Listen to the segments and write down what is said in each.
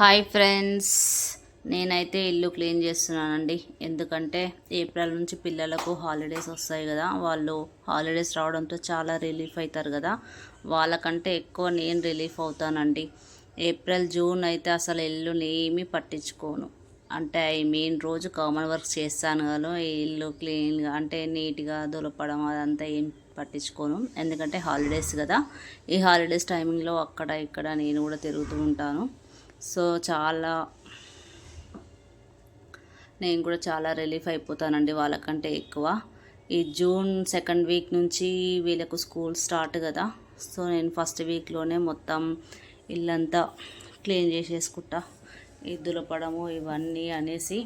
Hi friends. నేనైతే ఇల్లు clean చేస్తున్నానండి. ఎందుకంటే ఏప్రిల్ నుంచి పిల్లలకు హాలిడేస్ వస్తాయి కదా. వాళ్ళు హాలిడేస్ రావడంతో చాలా రిలీఫ్ అవుతారు కదా. వాళ్ళకంటే ఎక్కువ నేను రిలీఫ్ అవుతానండి. ఏప్రిల్ జూన్ అయితే అసలు ఇల్లుని ఏమీ పట్టించుకోను. అంటే ఐ మీన్ రోజు కామన్ వర్క్ చేస్తాను కదా. ఈ ఇల్లు క్లీన్గా అంటే నీట్గా దులపడం అదంతా ఏం పట్టించుకోను. ఎందుకంటే హాలిడేస్ కదా. ఈ హాలిడేస్ టైమింగ్లో అక్కడ ఇక్కడ నేను కూడా తిరుగుతూ ఉంటాను. సో చాలా నేను కూడా చాలా రిలీఫ్ అయిపోతానండి వాళ్ళకంటే ఎక్కువ. ఈ జూన్ సెకండ్ వీక్ నుంచి వీళ్ళకు స్కూల్ స్టార్ట్ కదా. సో నేను ఫస్ట్ వీక్లోనే మొత్తం ఇల్లంతా క్లీన్ చేసేసుకుంటా. ఈ దులపడము ఇవన్నీ అనేసి.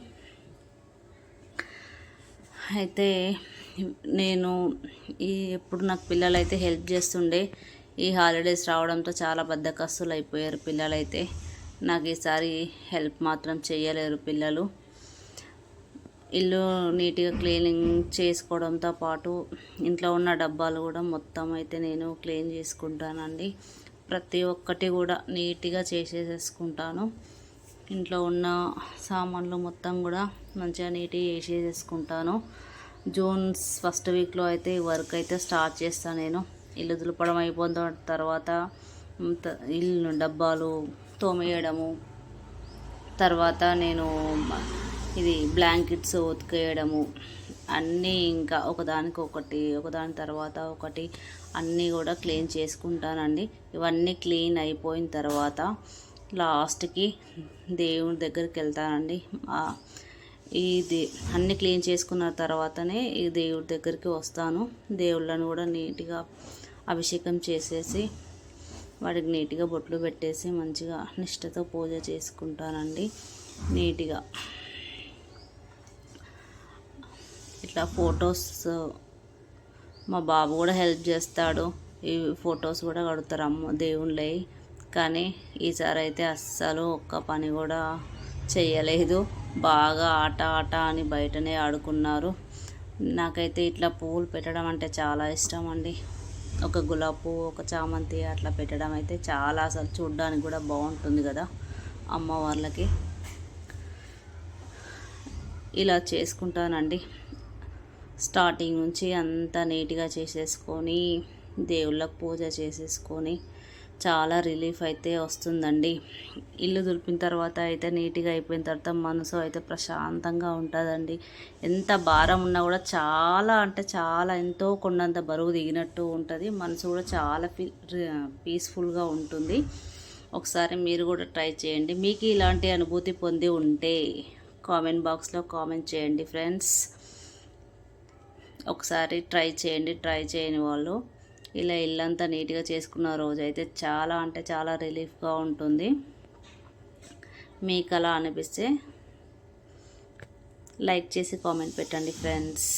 అయితే నేను ఈ ఎప్పుడు నాకు పిల్లలు అయితే హెల్ప్ చేస్తుండే ఈ హాలిడేస్ రావడంతో చాలా బద్దకస్తులు అయిపోయారు పిల్లలైతే. నాకు ఈసారి హెల్ప్ మాత్రం చేయలేరు పిల్లలు. ఇల్లు నీట్గా క్లీనింగ్ చేసుకోవడంతో పాటు ఇంట్లో ఉన్న డబ్బాలు కూడా మొత్తం అయితే నేను క్లీన్ చేసుకుంటానండి. ప్రతి ఒక్కటి కూడా నీట్గా చేసేసేసుకుంటాను. ఇంట్లో ఉన్న సామాన్లు మొత్తం కూడా మంచిగా నీట్గా చేసేసుకుంటాను జూన్ ఫస్ట్ వీక్లో అయితే ఈ వర్క్ అయితే స్టార్ట్ చేస్తాను నేను. ఇల్లు దులపడం అయిపోయిన తర్వాత ఇల్లు డబ్బాలు తోమేయడము. తర్వాత నేను ఇది బ్లాంకెట్స్ ఉతికేయడము. అన్నీ ఇంకా ఒకదానికి ఒకటి ఒకదాని తర్వాత ఒకటి అన్నీ కూడా క్లీన్ చేసుకుంటానండి. ఇవన్నీ క్లీన్ అయిపోయిన తర్వాత లాస్ట్కి దేవుని దగ్గరికి వెళ్తానండి. ఇది అన్నీ క్లీన్ చేసుకున్న తర్వాతనే ఈ దేవుడి దగ్గరికి వస్తాను. దేవుళ్ళను కూడా నీట్గా అభిషేకం చేసేసి వాడికి నీట్గా బొట్లు పెట్టేసి మంచిగా నిష్టతో పూజ చేసుకుంటానండి. నీట్గా. ఇట్లా ఫొటోస్ మా బాబు కూడా హెల్ప్ చేస్తాడు. ఈ ఫొటోస్ కూడా కడుతారు అమ్మ దేవుళ్ళవి కానీ ఈసారి అయితే అస్సలు ఒక్క పని కూడా చేయలేదు బాగా ఆట ఆట అని బయటనే ఆడుకున్నారు. నాకైతే ఇట్లా పువ్వులు పెట్టడం అంటే చాలా ఇష్టం అండి. ఒక గులాబీ పువ్వు ఒక చామంతి అట్లా పెట్టడం అయితే చాలా అసలు చూడడానికి కూడా బాగుంటుంది కదా అమ్మవార్లకి ఇలా చేసుకుంటానండి. స్టార్టింగ్ నుంచి అంతా నీట్గా చేసేసుకొని దేవుళ్ళకు పూజ చేసేసుకొని చాలా రిలీఫ్ అయితే వస్తుందండి. ఇల్లు దులిపిన తర్వాత అయితే నీట్గా అయిపోయిన తర్వాత మనసు అయితే ప్రశాంతంగా ఉంటుందండి. ఎంత భారం ఉన్నా కూడా చాలా అంటే చాలా ఎంతో కొండంత బరువు దిగినట్టు ఉంటుంది. మనసు కూడా చాలా పీ పీస్ఫుల్గా ఉంటుంది. ఒకసారి మీరు కూడా ట్రై చేయండి. మీకు ఇలాంటి అనుభూతి పొంది ఉంటే కామెంట్ బాక్స్లో కామెంట్ చేయండి ఫ్రెండ్స్. ఒకసారి ట్రై చేయండి. ట్రై చేయని వాళ్ళు ఇలా ఇల్లంతా నీట్గా చేసుకున్న రోజు అయితే చాలా అంటే చాలా రిలీఫ్గా ఉంటుంది. మీకు అలా అనిపిస్తే లైక్ చేసి కామెంట్ పెట్టండి ఫ్రెండ్స్.